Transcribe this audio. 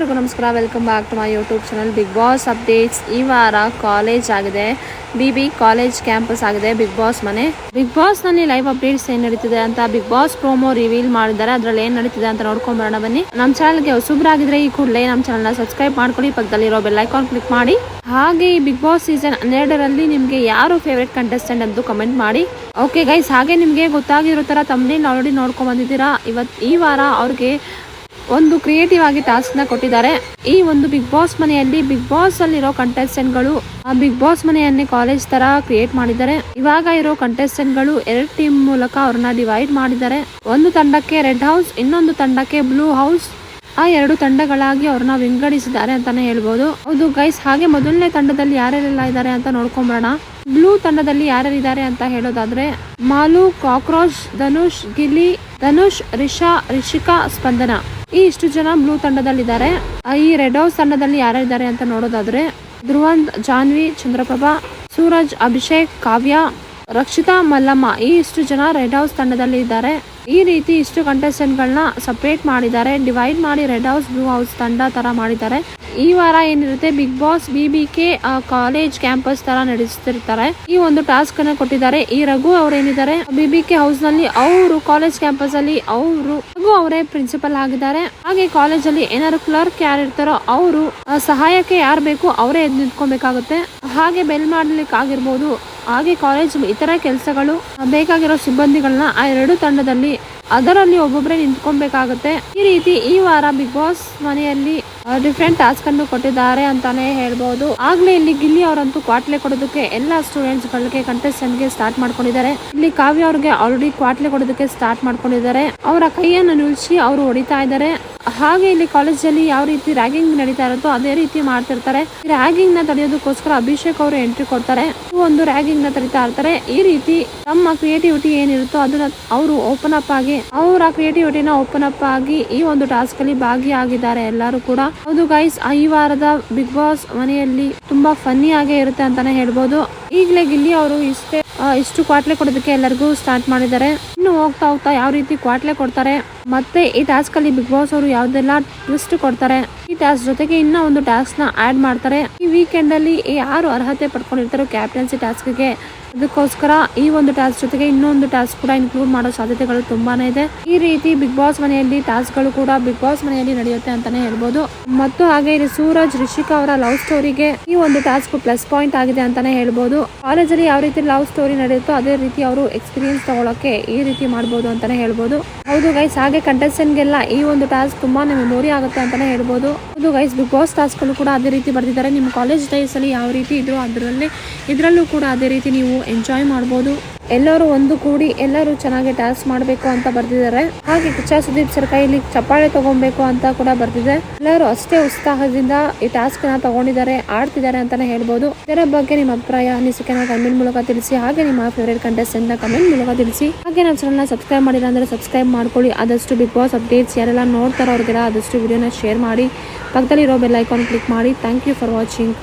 ಎಲ್ರಿಗೂ ನಮಸ್ಕಾರ. Welcome back to my YouTube channel Bigg Boss updates ಈ ವಾರ ಕಾಲೇಜ್ ಆಗಿದೆ. ಬಿ ಬಿ ಕಾಲೇಜ್ ಕ್ಯಾಂಪಸ್ ಆಗಿದೆ ಬಿಗ್ ಬಾಸ್ ಮನೆ. ಬಿಗ್ ಬಾಸ್ನಲ್ಲಿ ಲೈವ್ ಅಪ್ಡೇಟ್ಸ್ ಏನ್ ನಡೀತಿದೆ ಅಂತ ಬಿಗ್ ಬಾಸ್ ಪ್ರೋಮೋ ರಿವೀಲ್ ಮಾಡಿದ್ದಾರೆ. ಅದ್ರಲ್ಲಿ ಏನ್ ನಡೀತಿದೆ ಅಂತ ನೋಡ್ಕೊಂಡ್ ಬರೋಣ ಬನ್ನಿ. ನಮ್ಮ ಚಾನಲ್ಗೆ ಹೊಸಬ್ರಾಗಿದ್ರೆ ಈ ಕೂಡಲೇ ನಮ್ಮ ಚಾನಲ್ನ ಸಬ್ಸ್ಕ್ರೈಬ್ ಮಾಡ್ಕೊಳ್ಳಿ. ಪಕ್ಕದಲ್ಲಿರೋ ಬೆಲ್ ಐಕಾನ್ ಕ್ಲಿಕ್ ಮಾಡಿ. ಹಾಗೆ ಈ ಬಿಗ್ ಬಾಸ್ ಸೀಸನ್ ಹನ್ನೆರಡರಲ್ಲಿ ನಿಮಗೆ ಯಾರು ಫೇವ್ರೆಟ್ ಕಂಟೆಸ್ಟೆಂಟ್ ಅಂತ ಕಮೆಂಟ್ ಮಾಡಿ. ಓಕೆ ಗೈಸ್ ಹಾಗೆ ನಿಮಗೆ ಗೊತ್ತಾಗಿರೋ ತರ ತಮ್ಮನೇಲಿ ಆಲ್ರೆಡಿ ನೋಡ್ಕೊಂಡ್ ಬಂದಿದ್ದೀರಾ. ಇವತ್ತು ಈ ವಾರ ಅವ್ರಿಗೆ ಒಂದು ಕ್ರಿಯೇಟಿವ್ ಆಗಿ ಟಾಸ್ಕ್ನ ಕೊಟ್ಟಿದ್ದಾರೆ. ಈ ಒಂದು ಬಿಗ್ ಬಾಸ್ ಮನೆಯಲ್ಲಿ ಬಿಗ್ ಬಾಸ್ ಅಲ್ಲಿರೋ ಕಂಟೆಸ್ಟೆಂಟ್ಗಳು, ಆ ಬಿಗ್ ಬಾಸ್ ಮನೆಯನ್ನೇ ಕಾಲೇಜ್ ತರ ಕ್ರಿಯೇಟ್ ಮಾಡಿದ್ದಾರೆ. ಇವಾಗ ಇರೋ ಕಂಟೆಸ್ಟೆಂಟ್ಗಳು ಎರಡು ಟೀಮ್ ಮೂಲಕ ಅವ್ರನ್ನ ಡಿವೈಡ್ ಮಾಡಿದ್ದಾರೆ. ಒಂದು ತಂಡಕ್ಕೆ ರೆಡ್ ಹೌಸ್ ಇನ್ನೊಂದು ತಂಡಕ್ಕೆ ಬ್ಲೂ ಹೌಸ್ ಆ ಎರಡು ತಂಡಗಳಾಗಿ ಅವ್ರನ್ನ ವಿಂಗಡಿಸಿದ್ದಾರೆ ಅಂತಾನೆ ಹೇಳ್ಬೋದು. ಹೌದು ಗೈಸ್ ಹಾಗೆ ಮೊದಲನೇ ತಂಡದಲ್ಲಿ ಯಾರ್ಯಾರೆಲ್ಲ ಇದ್ದಾರೆ ಅಂತ ನೋಡ್ಕೊಂಬರೋಣ. ಬ್ಲೂ ತಂಡದಲ್ಲಿ ಯಾರ್ಯಾರಿದ್ದಾರೆ ಅಂತ ಹೇಳೋದಾದ್ರೆ, ಮಾಲು ಕಾಕ್ರೋಚ್ ಧನುಷ್ ಗಿಲಿ ಧನುಷ್, ರಿಷಾ, ರಿಷಿಕಾ, ಸ್ಪಂದನ. ಈ ಇಷ್ಟು ಜನ ಬ್ಲೂ ತಂಡದಲ್ಲಿದ್ದಾರೆ. ಈ ರೆಡ್ ಹೌಸ್ ತಂಡದಲ್ಲಿ ಯಾರಿದ್ದಾರೆ ಅಂತ ನೋಡೋದಾದ್ರೆ ಧ್ರುವಂತ್ ಜಾನ್ವಿ, ಚಂದ್ರಪ್ರಭಾ, ಸೂರಜ್, ಅಭಿಷೇಕ್, ಕಾವ್ಯ, ರಕ್ಷಿತಾ, ಮಲ್ಲಮ್ಮ ಈ ಇಷ್ಟು ಜನ ರೆಡ್ ಹೌಸ್ ತಂಡದಲ್ಲಿ ಇದ್ದಾರೆ. ಈ ರೀತಿ ಇಷ್ಟು ಕಂಟೆಸ್ಟೆಂಟ್ ಗಳನ್ನ ಸಪರೇಟ್ ಮಾಡಿದ್ದಾರೆ. ಡಿವೈಡ್ ಮಾಡಿ ರೆಡ್ ಹೌಸ್, ಬ್ಲೂ ಹೌಸ್ ತಂಡ ತರ ಮಾಡಿದ್ದಾರೆ. ಈ ವಾರ ಏನಿರುತ್ತೆ Bigg Boss B B K college campus ತರ ನಡೆಸ್ತಿರ್ತಾರೆ. ಈ ಒಂದು ಟಾಸ್ಕ್ ಅನ್ನ ಕೊಟ್ಟಿದ್ದಾರೆ. ಈ ರಘು ಅವ್ರು ಏನಿದ್ದಾರೆ ಬಿ ಬಿ ಕೆ ಹೌಸ್ನಲ್ಲಿ ಅವರು ಕಾಲೇಜ್ ಕ್ಯಾಂಪಸ್ ಅಲ್ಲಿ ಅವರು, ರಘು ಅವರೇ ಪ್ರಿನ್ಸಿಪಲ್ ಆಗಿದ್ದಾರೆ. ಹಾಗೆ ಕಾಲೇಜ್ ಅಲ್ಲಿ ಏನಾದ್ರು ಕ್ಲರ್ಕ್ ಯಾರು ಇರ್ತಾರೋ ಅವರು ಸಹಾಯಕ್ಕೆ ಯಾರು ಬೇಕು ಅವರೇ ಎದ್ ನಿಂತ್ಕೊಬೇಕಾಗುತ್ತೆ. ಹಾಗೆ ಬೆಲ್ ಮಾಡ್ಲಿಕ್ಕೆ ಆಗಿರ್ಬೋದು. ಹಾಗೆ ಕಾಲೇಜ್ ಇತರ ಕೆಲಸಗಳು ಬೇಕಾಗಿರೋ ಸಿಬ್ಬಂದಿಗಳನ್ನ ಆ ಎರಡು ತಂಡದಲ್ಲಿ ಅದರಲ್ಲಿ ಒಬ್ಬೊಬ್ಬರೇ ನಿಂತ್ಕೊಬೇಕಾಗುತ್ತೆ. ಈ ರೀತಿ ಈ ವಾರ ಬಿಗ್ ಬಾಸ್ ಮನೆಯಲ್ಲಿ ಡಿಫ್ರೆಂಟ್ ಟಾಸ್ಕ್ ಅನ್ನು ಕೊಟ್ಟಿದ್ದಾರೆ ಅಂತಾನೆ ಹೇಳ್ಬಹುದು ಆಗ್ಲೇ ಇಲ್ಲಿ ಗಿಲ್ಲಿ ಅವರಂತೂ ಕ್ವಾಟ್ಲೆ ಕೊಡೋದಕ್ಕೆ ಎಲ್ಲಾ ಸ್ಟೂಡೆಂಟ್ಸ್ ಗಳಿಗೆ ಕಂಟೆಸ್ಟೆಂಟ್ಗೆ ಸ್ಟಾರ್ಟ್ ಮಾಡ್ಕೊಂಡಿದ್ದಾರೆ. ಇಲ್ಲಿ ಕಾವ್ಯ ಅವ್ರಿಗೆ ಆಲ್ರೆಡಿ ಕ್ವಾಟ್ಲೆ ಕೊಡೋದಕ್ಕೆ ಸ್ಟಾರ್ಟ್ ಮಾಡ್ಕೊಂಡಿದ್ದಾರೆ. ಅವರ ಕೈಯನ್ನು ನಿಲ್ಸಿ ಅವರು ಹೊಡಿತಾ ಇದ್ದಾರೆ. ಹಾಗೆ ಇಲ್ಲಿ ಕಾಲೇಜಲ್ಲಿ ಯಾವ ರೀತಿ ರ್ಯಾಗಿಂಗ್ ನಡೀತಾ ಇರುತ್ತೋ ಅದೇ ರೀತಿ ಮಾಡ್ತಿರ್ತಾರೆ. ರ್ಯಾಗಿಂಗ್ನ ತಡೆಯೋದಕ್ಕೋಸ್ಕರ ಅಭಿಷೇಕ್ ಅವರು ಎಂಟ್ರಿ ಕೊಡ್ತಾರೆ. ಒಂದು ರ್ಯಾಗಿಂಗ್ನ ತಡಿತಾ ಇರ್ತಾರೆ. ಈ ರೀತಿ ತಮ್ಮ ಕ್ರಿಯೇಟಿವಿಟಿ ಏನಿರುತ್ತೋ ಅದನ್ನ ಅವರು ಓಪನ್ ಅಪ್ ಆಗಿ, ಅವರ ಕ್ರಿಯೇಟಿವಿಟಿನ ಓಪನ್ ಅಪ್ ಆಗಿ ಈ ಒಂದು ಟಾಸ್ಕ್ ಅಲ್ಲಿ ಭಾಗಿಯಾಗಿದ್ದಾರೆ ಎಲ್ಲರೂ ಕೂಡ. ಹೌದು ಗೈಸ್ ಈ ವಾರದ ಬಿಗ್ ಬಾಸ್ ಮನೆಯಲ್ಲಿ ತುಂಬಾ ಫನ್ನಿ ಆಗೇ ಇರುತ್ತೆ ಅಂತಾನೆ ಹೇಳ್ಬೋದು. ಈಗಲೇ ಗಿಲ್ಲಿ ಅವರು ಇಷ್ಟೇ ಇಷ್ಟು ಕ್ವಾಟ್ಲೆ ಕೊಡೋದಕ್ಕೆ ಎಲ್ಲರಿಗೂ ಸ್ಟಾರ್ಟ್ ಮಾಡಿದ್ದಾರೆ. ಇನ್ನು ಹೋಗ್ತಾ ಹೋಗ್ತಾ ಯಾವ ರೀತಿ ಕ್ವಾಟ್ಲೆ ಕೊಡ್ತಾರೆ? ಮತ್ತೆ ಈ ಟಾಸ್ಕ್ ಅಲ್ಲಿ ಬಿಗ್ ಬಾಸ್ ಅವರು ಯಾವ್ದೆಲ್ಲ ಟ್ವಿಸ್ಟ್ ಕೊಡ್ತಾರೆ? ಈ ಟಾಸ್ಕ್ ಜೊತೆಗೆ ಇನ್ನ ಒಂದು ಟಾಸ್ಕ್ನ ಆಡ್ ಮಾಡ್ತಾರೆ. ಈ ವೀಕೆಂಡ್ ಅಲ್ಲಿ ಯಾರು ಅರ್ಹತೆ ಪಡ್ಕೊಂಡಿರ್ತಾರೋ ಕ್ಯಾಪ್ಟನ್ಸಿ ಟಾಸ್ಕ್ಗೆ, ಅದಕ್ಕೋಸ್ಕರ ಈ ಒಂದು ಟಾಸ್ಕ್ ಜೊತೆಗೆ ಇನ್ನೊಂದು ಟಾಸ್ಕ್ ಕೂಡ ಇನ್ಕ್ಲೂಡ್ ಮಾಡೋ ಸಾಧ್ಯತೆಗಳು ತುಂಬಾನೇ ಇದೆ. ಈ ರೀತಿ ಬಿಗ್ ಬಾಸ್ ಮನೆಯಲ್ಲಿ ಟಾಸ್ಕ್ಗಳು ಕೂಡ ಬಿಗ್ ಬಾಸ್ ಮನೆಯಲ್ಲಿ ನಡೆಯುತ್ತೆ ಅಂತಾನೆ ಹೇಳ್ಬೋದು. ಮತ್ತು ಹಾಗೆ ಇಲ್ಲಿ ಸೂರಜ್, ರಿಷಿಕಾ ಅವರ ಲವ್ ಸ್ಟೋರಿಗೆ ಈ ಒಂದು ಟಾಸ್ಕ್ ಪ್ಲಸ್ ಪಾಯಿಂಟ್ ಆಗಿದೆ ಅಂತಾನೆ ಹೇಳ್ಬೋದು. ಕಾಲೇಜಲ್ಲಿ ಯಾವ ರೀತಿ ಲವ್ ಸ್ಟೋರಿ ನಡೆಯುತ್ತೋ ಅದೇ ರೀತಿ ಅವರು ಎಕ್ಸ್ಪೀರಿಯನ್ಸ್ ತಗೊಳಕ್ಕೆ ಈ ರೀತಿ ಮಾಡ್ಬೋದು ಅಂತಾನೆ ಹೇಳ್ಬೋದು. ಹೌದು ಗೈಸ್ ಹಾಗೆ ಕಂಟೆಸ್ಟೆಂಟ್ಗೆಲ್ಲ ಗೆಲ್ಲ ಈ ಒಂದು ಟಾಸ್ಕ್ ತುಂಬಾ ಮೆಮೊರಿ ಆಗುತ್ತೆ ಅಂತಾನೆ ಹೇಳ್ಬೋದು. ಹೌದು ಗೈಸ್ ಬಿಗ್ ಬಾಸ್ ಟಾಸ್ಕ್ಗಳು ಕೂಡ ಅದೇ ರೀತಿ ಬರೆದಿದ್ದಾರೆ. ನಿಮ್ಮ ಕಾಲೇಜ್ ಡೇಸ್ ಅಲ್ಲಿ ಯಾವ ರೀತಿ ಇದ್ರು ಅದರಲ್ಲಿ, ಇದರಲ್ಲೂ ಕೂಡ ಅದೇ ರೀತಿ ನೀವು ಎಂಜಾಯ್ ಮಾಡ್ಬೋದು. ಎಲ್ಲರೂ ಒಂದು ಕೂಡಿ ಎಲ್ಲರೂ ಚೆನ್ನಾಗಿ ಟಾಸ್ಕ್ ಮಾಡಬೇಕು ಅಂತ ಬರ್ತಿದ್ದಾರೆ ಹಾಗೆ ಕಿಚ್ಚ ಸುದೀಪ್ ಸರ್ ಕೈಯಲ್ಲಿ ಚಪ್ಪಾಳೆ ತಗೊಬೇಕು ಅಂತ ಕೂಡ ಬರ್ತಿದೆ ಎಲ್ಲರೂ ಅಷ್ಟೇ ಉತ್ಸಾಹದಿಂದ ಈ ಟಾಸ್ಕ್ನ ತಗೊಂಡಿದ್ದಾರೆ, ಆಡ್ತಿದ್ದಾರೆ ಅಂತಾನೆ ಹೇಳ್ಬೋದು. ಇದರ ಬಗ್ಗೆ ನಿಮ್ಮ ಅಭಿಪ್ರಾಯ ಅನಿಸಿಕೆ ಕಮೆಂಟ್ ಮೂಲಕ ತಿಳಿಸಿ, ಹಾಗೆ ನಿಮ್ಮ ಫೇವರೇಟ್ ಕಂಟೆಸ್ಟೆಂಟ್ನ ಕಮೆಂಟ್ ಮೂಲಕ ತಿಳಿಸಿ. ಹಾಗೆ ನಮ್ಮ ಚಾನಲ್ನ ಸಬ್ಸ್ಕ್ರೈಬ್ ಮಾಡಿಲ್ಲ ಅಂದ್ರೆ ಸಬ್ಸ್ಕ್ರೈಬ್ ಮಾಡ್ಕೊಳ್ಳಿ. ಆದಷ್ಟು ಬಿಗ್ ಬಾಸ್ ಅಪ್ಡೇಟ್ಸ್ ಯಾರೆಲ್ಲ ನೋಡ್ತಾರೋ ಅವ್ರಿಗೆಲ್ಲ ಆದಷ್ಟು ವಿಡಿಯೋನ ಶೇರ್ ಮಾಡಿ. ಪಕ್ಕದಲ್ಲಿರೋ ಬೆಲ್ ಐಕಾನ್ ಕ್ಲಿಕ್ ಮಾಡಿ. Thank you for watching